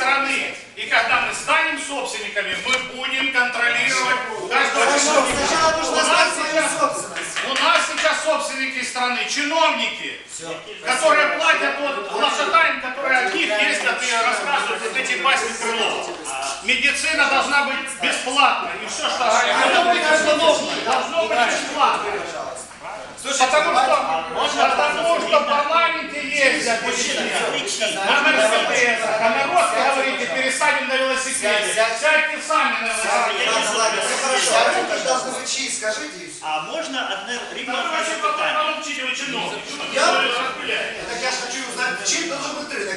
страны. И когда мы станем собственниками, мы будем контролировать каждого чиновника. У нас сейчас-. У нас сейчас собственники страны, чиновники, которые платят вот лошадям, которые от них ездят и рассказывают вот эти басни Крылова. Медицина должна быть бесплатной. И все, что говорят, должно быть бесплатно. Бесплатно. Потому что, потому что в парламенте ездят эти на Мерседесах, а народ, вы говорите, пересадим на велосипеде. Сядьте сами на велосипеде. А вы должны быть чьи, скажите. А можна одне рівно Ну, одне питання? Я? Так я же хочу узнать, чей должен быть рынок?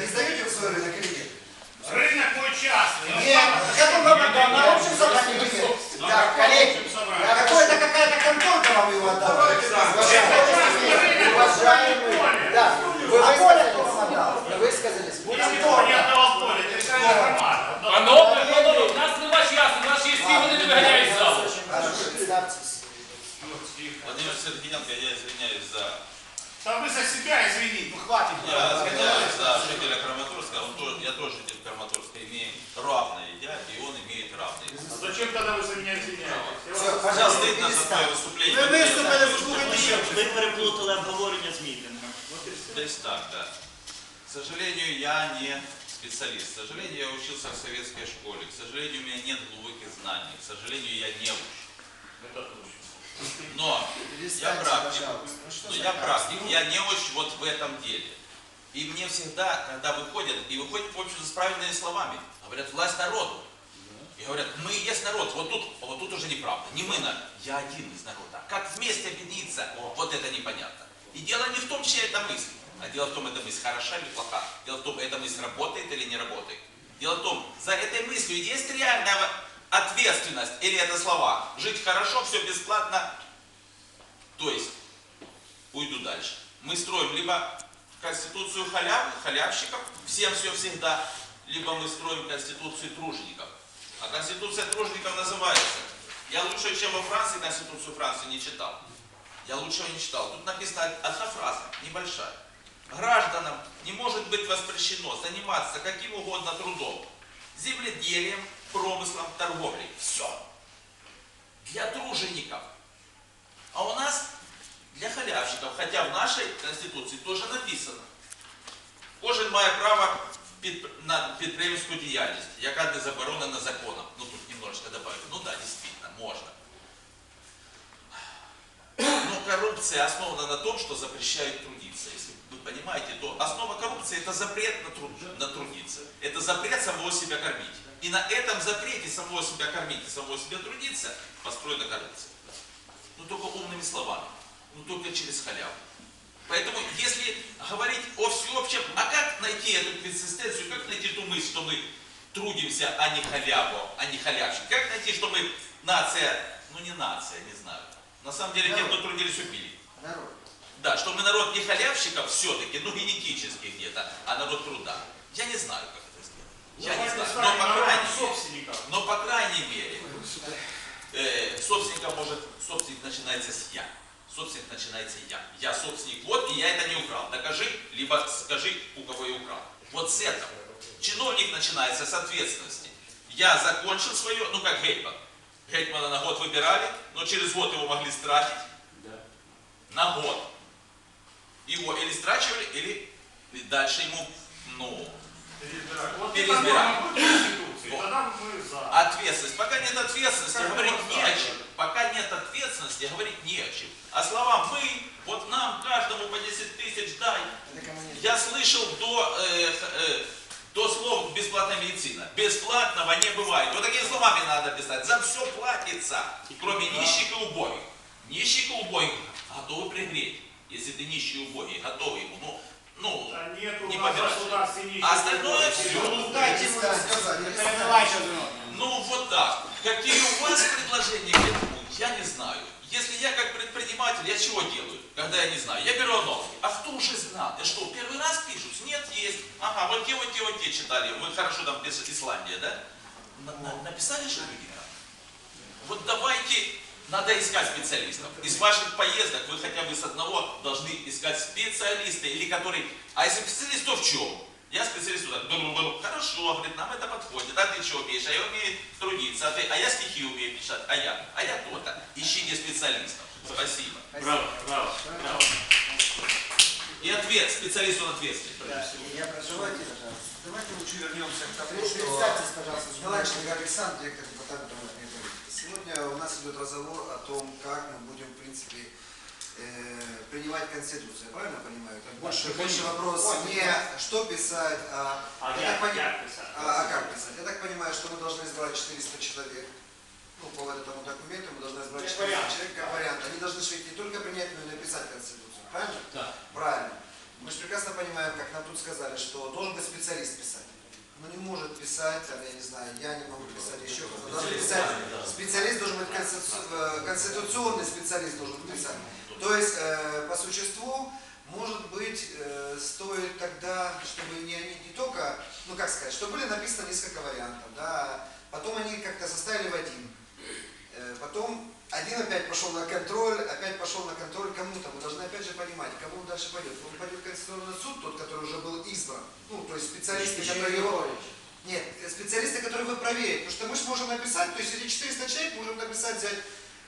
Тоже, я тоже житель Краматорска, имею равные дяди, и он имеет равные. А зачем тогда вы за меня извиняетесь? Я пожалуйста, Стыдно за твое перестаньте. выступление. Ви виступили, ви слухайте ще. ви переплутали обговорення з мітингом. Здесь так, да. К сожалению, я не специалист. К сожалению, я учился в советской школе. К сожалению, у меня нет глубоких знаний. К сожалению, я не уч. Но я практик. Ну Но за я практик, я не очень вот в этом деле. И мне всегда, когда выходят, и выходят в общем с правильными словами, говорят, власть народу. И говорят, мы и есть народ. Вот тут, вот тут уже неправда. Не мы, на- я один из народа. Как вместе объединиться, вот это непонятно. И дело не в том, чья это мысль, а дело в том, эта мысль хороша или плоха. Дело в том, эта мысль работает или не работает. Дело в том, за этой мыслью есть реальная ответственность или это слова. Жить хорошо, все бесплатно. То есть, уйду дальше. Мы строим либо конституцию халяв, халявщиков, всем все всегда, либо мы строим конституцию тружеников. А конституция тружеников называется. Я лучше, чем во Франции, конституцию Франции не читал. Я лучше ее не читал. Тут написана одна фраза, небольшая. Гражданам не может быть воспрещено заниматься каким угодно трудом. Земледелием, промыслом, торговлей. Все. Для тружеников. А у нас для халявщиков, хотя в нашей Конституции тоже написано. Кожен має право під, на підприємську діяльність, яка не заборонена законом. Ну тут немножечко добавлю. Ну да, действительно, можно. Но коррупция основана на том, что запрещают трудиться. Если вы понимаете, то основа коррупции это запрет на, труд, на трудиться. Это запрет самого себя кормить. И на этом запрете самого себя кормить и самого себя трудиться построена коррупция. Ну только умными словами. Ну только через халяву. Поэтому, если говорить о всеобщем, а как найти эту консистенцию, как найти ту мысль, что мы трудимся, а не халяву, а не халявщик? Как найти, что мы нация, ну не нация, не знаю. На самом деле, те, кто трудились, убили. Народ. Да, что мы народ не халявщиков все-таки, ну генетически где-то, а народ труда. Я не знаю, как это сделать. Я не знаю. Но по крайней мере, собственников. но по крайней мере, э, собственником может, собственник начинается с я. Собственник начинается я. Я собственник, вот, и я это не украл. Докажи, либо скажи, у кого я украл. Вот с этого. Чиновник начинается с ответственности. Я закончил свое, ну как Гетман. Гетмана на год выбирали, но через год его могли стратить. На год. Его или страчивали, или дальше ему, ну, Конституции, Вот. Ответственность. Пока нет ответственности, Как говорить можно не о так? чем. Пока нет ответственности, говорить не о чем. А слова мы, вот нам, каждому по 10 тысяч дай. Я слышал до, э, э, до слов бесплатная медицина. Бесплатного не бывает. Вот такими словами надо писать. За все платится, кроме нищих и убогих. Нищих и убогих готовы пригреть. Если ты нищий и убогий, готовы ему. Ну, ну, Да нет не помирать. А остальное все. Ну, дайте ему сказать. Ну вот так. Какие у вас предложения знаю. Если я как предприниматель, я чего делаю, когда я не знаю? Я беру новости. А кто уже знал? Да что, первый раз пишут? Нет, есть. Ага, вот те, вот те, вот те читали. Вы хорошо там пишете Исландия, да? На- на- написали же люди? Вот давайте, надо искать специалистов. Из ваших поездок вы хотя бы с одного должны искать специалиста, или который... А если специалист, то в чем? Я специалист туда. Бу-бу-бу. Хорошо, говорит, нам это подходит. А ты что умеешь? А я умею трудиться. А, ты, а я стихи умею писать. А я? А я то-то. Ищите специалистов. Спасибо. Браво, браво, браво. И ответ. Специалист он ответственный. Да. Я прошу пожалуйста. Давайте лучше вернемся к тому, что... Представьтесь, пожалуйста. Галанченко Александр, директор департамента. Сегодня у нас идет разговор о том, как мы будем, в принципе, э, принимать Конституцию. Я правильно понимаю? Так больше, больше вопрос не что писать, а, А я так пони- як писати? а, а как писать. Я так понимаю, что мы должны избрать 400 человек. Ну, по этому документу мы должны избрать 400 человек как вариант. Они должны ведь не только принять, но и написать Конституцию. Правильно? Да. Правильно. Мы же прекрасно понимаем, как нам тут сказали, что должен быть специалист писать. Но не может писать, там, я не знаю, я не могу писать, еще кто-то. Должен писать, специалист должен быть, э, конституционный специалист должен писать. То есть, э, по существу, может быть, э, стоит тогда, чтобы не они не только, ну как сказать, чтобы были написано несколько вариантов, да, потом они как-то составили в один. Э, Потом один опять пошел на контроль, опять пошел на контроль кому-то. Мы должны опять же понимать, кому он дальше пойдет. Он пойдет в Конституционный суд, тот, который уже был избран. Ну, то есть специалисты, которые его... Нет, э, специалисты, которые вы проверите. Потому что мы же можем написать, то есть эти 400 человек можем написать, взять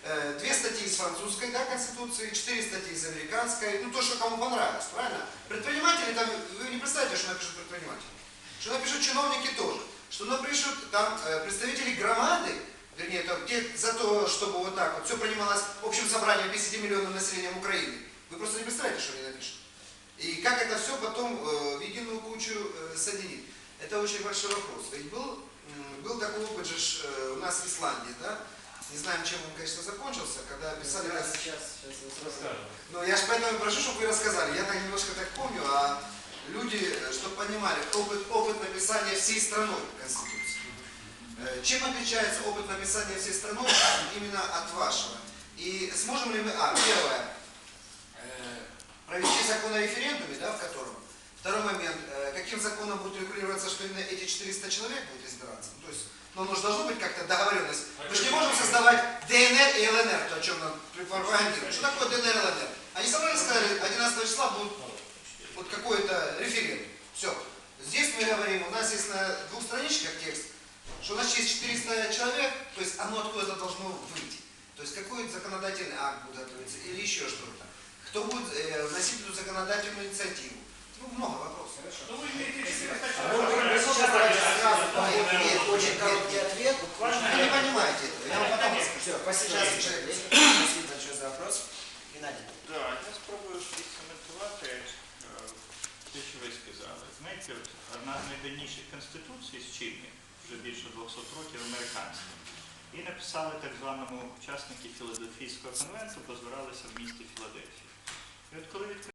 э, две статьи из французской да, конституции, четыре статьи из американской, ну то, что кому понравилось, правильно? Предприниматели там, вы не представляете, что напишут предприниматели. Что напишут чиновники тоже. Что напишут там э, представители громады, вернее, там, те, за то, чтобы вот так вот все принималось общим собранием 50 миллионов населением Украины. Вы просто не представляете, что они напишут. И как это все потом э, в единую кучу э, соединить. Это очень большой вопрос. Ведь был, был такой опыт же э, у нас в Исландии, да? Не знаем, чем он, конечно, закончился, когда писали... Сейчас, сейчас, сейчас я расскажу. Ну, я же поэтому и прошу, чтобы вы рассказали. Я так немножко так помню, а люди, э, чтобы понимали, опыт, опыт написания всей страной Конституции. Э, Чем отличается опыт написания всей страной именно от вашего? И сможем ли мы, а, первое, э, провести закон о референдуме, да, в котором? Второй момент, э, каким законом будет регулироваться, что именно эти 400 человек будут избираться? Ну, то есть, ну, же должно быть как-то договоренность. Мы же не можем создавать ДНР и ЛНР, то, о чем нам пропагандируют. Что такое ДНР и ЛНР? Они собрались, сказали, 11 числа будет вот какой-то референдум. Все. Здесь мы говорим, у нас есть на двух страничках текст, что у нас есть 400 человек, то есть оно откуда-то должно выйти. То есть какой законодательный акт будет готовиться или еще что-то. Кто будет э, вносить эту законодательную инициативу. Ну, много вопросов. Ну вы имеете 400 А человек. вы вы сейчас давайте сразу по- Нет, очень короткий ответ. Вы не понимаете этого. Я вам потом расскажу. Все, спасибо. Сейчас Виктор. человек. Спасибо большое за вопрос. Геннадий. Да, я спробую відкоментувати е, те, що ви сказали. Знаєте, от одна з найдавніших конституцій з чинних, вже більше 200 років, американська. І написали так званому учасники Філадельфійського конвенту, позбиралися в місті Філадельфії. І от коли відкрили